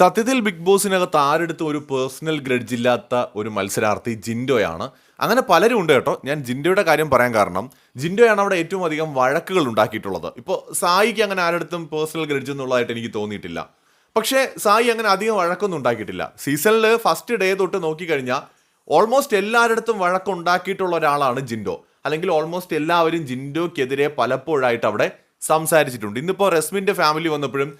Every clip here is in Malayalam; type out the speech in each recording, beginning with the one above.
സത്യത്തിൽ ബിഗ് ബോസിനകത്ത് ആരെടുത്തും ഒരു പേഴ്സണൽ ഗ്രഡ്ജ് ഇല്ലാത്ത ഒരു മത്സരാർത്ഥി ജിൻഡോയാണ്. അങ്ങനെ പലരും ഉണ്ട് കേട്ടോ. ഞാൻ ജിൻഡോയുടെ കാര്യം പറയാൻ കാരണം ജിൻഡോയാണ് അവിടെ ഏറ്റവും അധികം വഴക്കുകൾ ഉണ്ടാക്കിയിട്ടുള്ളത്. ഇപ്പോൾ സായിക്ക് അങ്ങനെ ആരെടുത്തും പേഴ്സണൽ ഗ്രഡ്ജ് എന്നുള്ളതായിട്ട് എനിക്ക് തോന്നിയിട്ടില്ല. പക്ഷേ സായി അങ്ങനെ അധികം വഴക്കൊന്നും ഉണ്ടാക്കിയിട്ടില്ല. സീസണിൽ ഫസ്റ്റ് ഡേ തൊട്ട് നോക്കിക്കഴിഞ്ഞാൽ ഓൾമോസ്റ്റ് എല്ലാവരുടെ വഴക്കുണ്ടാക്കിയിട്ടുള്ള ഒരാളാണ് ജിൻഡോ. അല്ലെങ്കിൽ ഓൾമോസ്റ്റ് എല്ലാവരും ജിൻഡോക്കെതിരെ പലപ്പോഴായിട്ട് അവിടെ സംസാരിച്ചിട്ടുണ്ട്. ഇന്നിപ്പോൾ റസ്മിന്റെ ഫാമിലി വന്നപ്പോഴും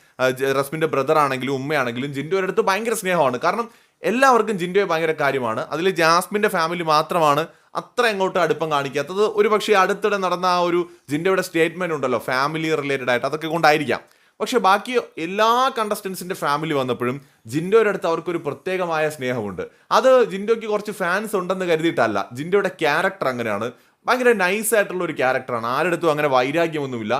റസ്മിന്റെ ബ്രദർ ആണെങ്കിലും ഉമ്മയാണെങ്കിലും ജിൻഡോയുടെ അടുത്ത് ഭയങ്കര സ്നേഹമാണ്. കാരണം എല്ലാവർക്കും ജിൻഡോയെ ഭയങ്കര കാര്യമാണ്. അതിൽ ജാസ്മിന്റെ ഫാമിലി മാത്രമാണ് അത്ര അങ്ങോട്ട് അടുപ്പം കാണിക്കാത്തത്. ഒരു പക്ഷേ അടുത്തിടെ നടന്ന ആ ഒരു ജിൻഡോയുടെ സ്റ്റേറ്റ്മെന്റ് ഉണ്ടല്ലോ ഫാമിലി റിലേറ്റഡ് ആയിട്ട് അതൊക്കെ കൊണ്ടായിരിക്കാം. പക്ഷെ ബാക്കി എല്ലാ കണ്ടസ്റ്റൻസിന്റെ ഫാമിലി വന്നപ്പോഴും ജിൻഡോയുടെ അടുത്ത് അവർക്കൊരു പ്രത്യേകമായ സ്നേഹമുണ്ട്. അത് ജിൻഡോയ്ക്ക് കുറച്ച് ഫാൻസ് ഉണ്ടെന്ന് കരുതിയിട്ടല്ല. ജിൻഡോയുടെ ക്യാരക്ടർ അങ്ങനെയാണ്. ഭയങ്കര നൈസ് ആയിട്ടുള്ള ഒരു ക്യാരക്ടറാണ് ആരുടെ അടുത്തും അങ്ങനെ വൈരാഗ്യമൊന്നുമില്ല.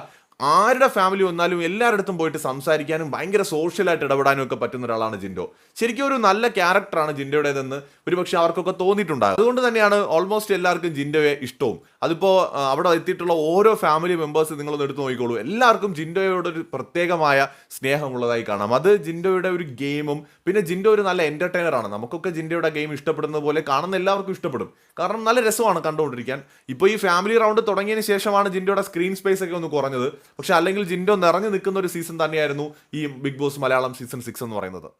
ആരുടെ ഫാമിലി വന്നാലും എല്ലാവരുടെ പോയിട്ട് സംസാരിക്കാനും ഭയങ്കര സോഷ്യലായിട്ട് ഇടപെടാനും ഒക്കെ പറ്റുന്ന ഒരാളാണ് ജിൻഡോ. ശരിക്കും ഒരു നല്ല ക്യാരക്ടറാണ് ജിൻഡോയുടേതെന്ന് ഒരുപക്ഷെ അവർക്കൊക്കെ തോന്നിയിട്ടുണ്ടാകും. അതുകൊണ്ട് തന്നെയാണ് ഓൾമോസ്റ്റ് എല്ലാവർക്കും ജിൻഡോയെ ഇഷ്ടവും. അതിപ്പോൾ അവിടെ എത്തിയിട്ടുള്ള ഓരോ ഫാമിലി മെമ്പേഴ്സ് നിങ്ങളൊന്ന് എടുത്ത് നോക്കിക്കോളൂ. എല്ലാവർക്കും ജിൻഡോയോട് ഒരു പ്രത്യേകമായ സ്നേഹമുള്ളതായി കാണാം. അത് ജിൻഡോയുടെ ഒരു ഗെയിമും പിന്നെ ജിൻഡോ ഒരു നല്ല എന്റർടൈനറാണ് നമുക്കൊക്കെ ജിൻഡോയുടെ ഗെയിം ഇഷ്ടപ്പെടുന്നത് പോലെ കാണുന്ന എല്ലാവർക്കും ഇഷ്ടപ്പെടും. കാരണം നല്ല രസമാണ് കണ്ടുകൊണ്ടിരിക്കാൻ. ഇപ്പോൾ ഈ ഫാമിലി റൗണ്ട് തുടങ്ങിയതിന് ശേഷമാണ് ജിൻഡോയുടെ സ്ക്രീൻ സ്പേസ് ഒക്കെ ഒന്ന് കുറഞ്ഞത്. പക്ഷെ അല്ലെങ്കിൽ ജിൻഡോ നിറഞ്ഞു നിൽക്കുന്ന ഒരു സീസൺ തന്നെയായിരുന്നു ഈ Big Boss Malayalam season six എന്ന് പറയുന്നത്.